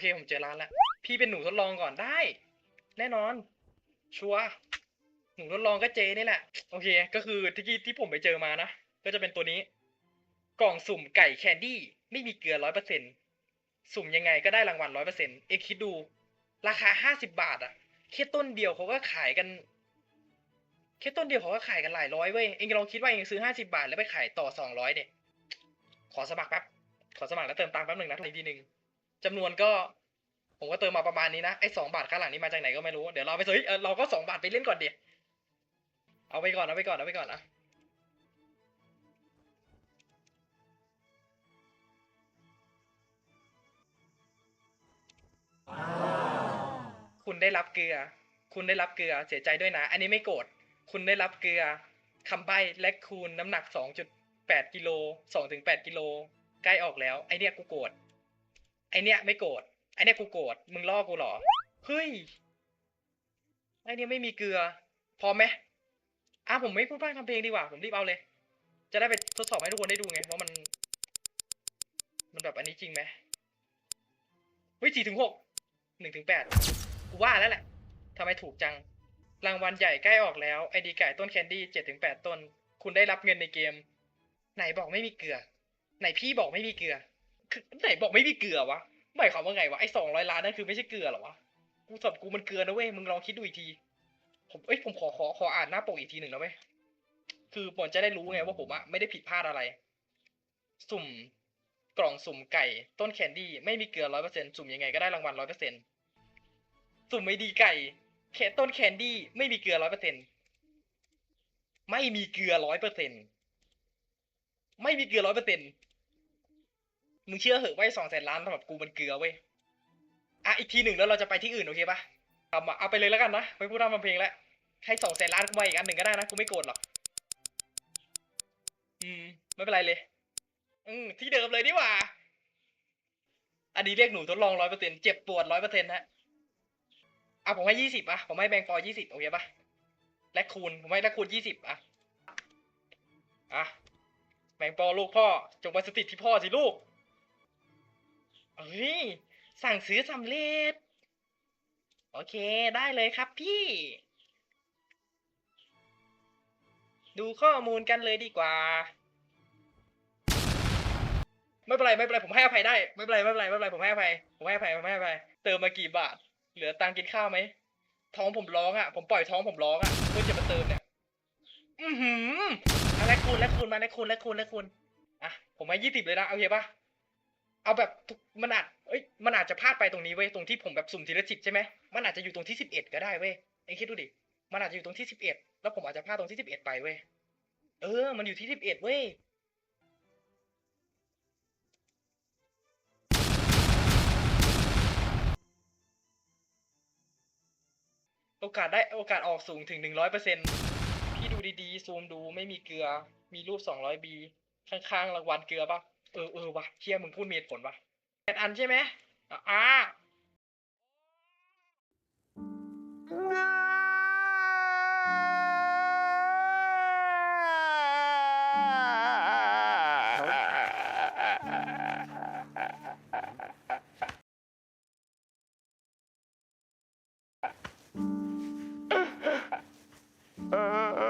เคผมเจอร้านแล้วพี่เป็นหนูทดลองก่อนได้ แน่นอน ชัวร์หนูทดลองก็เจนี่แหละ โอเค ก็คือที่ที่ผมไปเจอมานะ ก็จะเป็นตัวนี้ กล่องสุ่มไก่แคนดี้ไม่มีเกลือร้อยเปอร์เซ็นสุ่มยังไงก็ได้รางวัลร้อยเปอร์เซ็นเอ็กคิดดู ราคาห้าสิบบาทอะแค่ต้นเดียวเขาก็ขายกันแค่ต้นเดียวเขาก็ขายกันหลายร้อยเว้ย เองลองคิดว่าเองซื้อห้าสิบาทแล้วไปขายต่อสองร้อยเด็ขอสมัครแป๊บ ขอสมัครแล้วเติมตังค์แป๊บหนึ่งนะทีหนึ่ง จำนวนก็ผมก็เติมมาประมาณนี้นะไอ้สองบาทข้างหลังนี้มาจากไหนก็ไม่รู้เดี๋ยวเราไปซื้อเออเราก็สองบาทไปเล่นก่อนเดียเอาไปก่อนเอาไปก่อนเอาไปก่อนอะคุณได้รับเกลือ คุณได้รับเกลือเสียใจด้วยนะ อันนี้ไม่โกรธคุณได้รับเกลือคำใบ้และคูณน้ำหนัก 2.8กิโล2ถึง8กิโลใกล้ออกแล้วไอเนี้ยกูโกรธ ไอเนี้ยไม่โกรธไอเนี้ยกูโกรธมึงล่อกูเหรอเฮ้ยไอเนี้ยไม่มีเกลือพร้อมไหมอะผมไม่พูดพร่ำทำเพลงดีกว่า ผมรีบเอาเลย จะได้ไปทดสอบให้ทุกคนได้ดูไงว่ามัน มันแบบอันนี้จริงไหมเฮ้ยสี่ถึงหกหนึ่งถึงแปดกูว่าแล้วแหละทำไมถูกจัง รางวัลใหญ่ใกล้ออกแล้วไอดีไก่ต้นแคนดี้เจ็ดถึงแปดต้น คุณได้รับเงินในเกม ไหนบอกไม่มีเกลือ ไหนพี่บอกไม่มีเกลือ คือไหนบอกไม่มีเกลือวะหมายความว่าไงวะไอ้สองร้อยล้านนั่นคือไม่ใช่เกลือหรอวะกูสับกูมันเกลือนะเว้ยมึงลองคิดดูอีกที ผมเอ้ยผมขอขอขออ่านหน้าปกอีกทีหนึ่งนะเว้ยคือผมจะได้รู้ไงว่าผมอะไม่ได้ผิดพลาดอะไร สุ่มกล่องสุ่มไก่ ต้นแคนดี้ไม่มีเกลือร้อยเปอร์เซ็นต์สุ่มยังไงก็ได้รางวัลร้อยเปอร์เซ็นต์สุ่มไม่ดีไก่แค่ต้นแคนดี้ไม่มีเกลือร้อยเปอร์เซ็นต์ไม่มีเกลือร้อยเปอร์เซ็นต์ไม่มีเกลือร้อยเปอร์เซ็นต์ มึงเชื่อเหอะว่าสองแสนล้านสำหรับกูมันเกลือเว้ย อะอีกทีหนึ่งแล้วเราจะไปที่อื่นโอเคปะเอามาเอาไปเลยแล้วกันนะไม่พูดทำทำเพลงแล้วให้สองแสนล้านกูมาอีกอันหนึ่งก็ได้นะกูไม่โกรธหรอก อืม ไม่เป็นไรเลย อืมที่เดิมเลยดีกว่า อันนี้เรียกหนูทดลองร้อยเปอร์เซ็นเจ็บปวดร้อยเปอร์เซ็นต์ฮะอะผมให้ยี่สิบอะผมให้แบงค์ฟอร์ยี่สิบโอเคปะและคูณผมให้และคูณยี่สิบอะอะแบงค์ปอลูกพ่อ จงมาสถิตที่พ่อสิลูก เฮ้ย สั่งซื้อสำเร็จ โอเคได้เลยครับพี่ ดูข้อมูลกันเลยดีกว่า ไม่เป็นไรไม่เป็นไรผมให้อภัยได้ ไม่เป็นไรไม่เป็นไรไม่เป็นไรผมให้อภัยผมให้อภัยผมให้อภัยเติมมากี่บาท เหลือตังค์กินข้าวไหมท้องผมร้องอะ ผมปล่อยท้องผมร้องอะเพื่อจะมาเติมเนี่ย อือหืออะและคูณและคูณมาและคูณและคูณและคูณอะผมให้ยี่สิบเลยนะโอเคปะ เอาแบบมันอาจเอ้ยมันอาจจะพลาดไปตรงนี้เว้ยตรงที่ผมแบบสุ่มทีละสิบใช่ไหมมันอาจจะอยู่ตรงที่สิบเอ็ดก็ได้เว้ยเอ็งคิดดูดิมันอาจจะอยู่ตรงที่สิบเอ็ดแล้วผมอาจจะพลาดตรงที่สิบเอ็ดไปเว้ยเออ มันอยู่ที่สิบเอ็ดเว้ยโอกาสได้โอกาสออกสูงถึงหนึ่งร้อยเปอร์เซ็นพี่ดูดีๆ ซูมดูไม่มีเกลือ มีรูปสองร้อยบีข้างๆรางวัลเกลือปะ เออเออวะเชี่ยมึงพูดมีเหตุผลวะเจ็ดอันใช่ไหมอ่าเออ